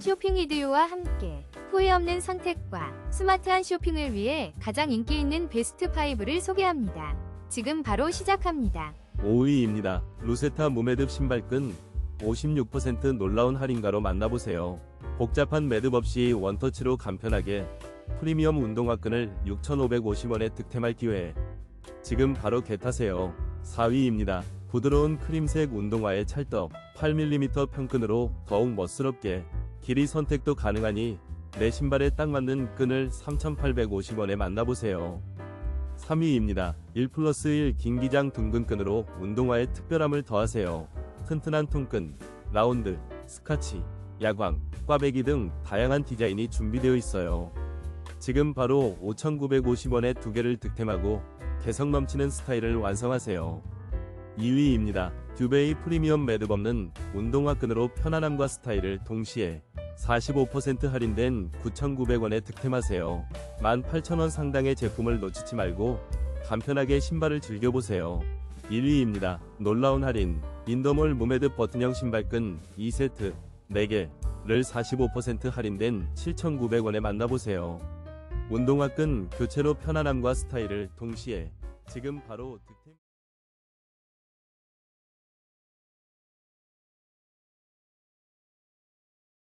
쇼핑 리드요와 함께 후회 없는 선택과 스마트한 쇼핑을 위해 가장 인기 있는 베스트 5를 소개합니다. 지금 바로 시작합니다. 5위입니다. 루세타 무매듭 신발끈 56% 놀라운 할인가로 만나보세요. 복잡한 매듭 없이 원터치로 간편하게 프리미엄 운동화 끈을 6,550원에 득템할 기회. 지금 바로 겟하세요. 4위입니다. 부드러운 크림색 운동화의 찰떡 8mm 평끈으로 더욱 멋스럽게 길이 선택도 가능하니 내 신발에 딱 맞는 끈을 3,850원에 만나보세요. 3위입니다. 1 플러스 1 긴기장 둥근 끈으로 운동화에 특별함을 더하세요. 튼튼한 통끈, 라운드, 스카치, 야광, 꽈배기 등 다양한 디자인이 준비되어 있어요. 지금 바로 5,950원에 두 개를 득템하고 개성 넘치는 스타일을 완성하세요. 2위입니다. 듀베이 프리미엄 매듭 없는 운동화 끈으로 편안함과 스타일을 동시에 45% 할인된 9,900원에 득템하세요. 18,000원 상당의 제품을 놓치지 말고 간편하게 신발을 즐겨보세요. 1위입니다. 놀라운 할인. 인더몰 무매듭 버튼형 신발끈 2세트 4개를 45% 할인된 7,900원에 만나보세요. 운동화 끈 교체로 편안함과 스타일을 동시에 지금 바로 득템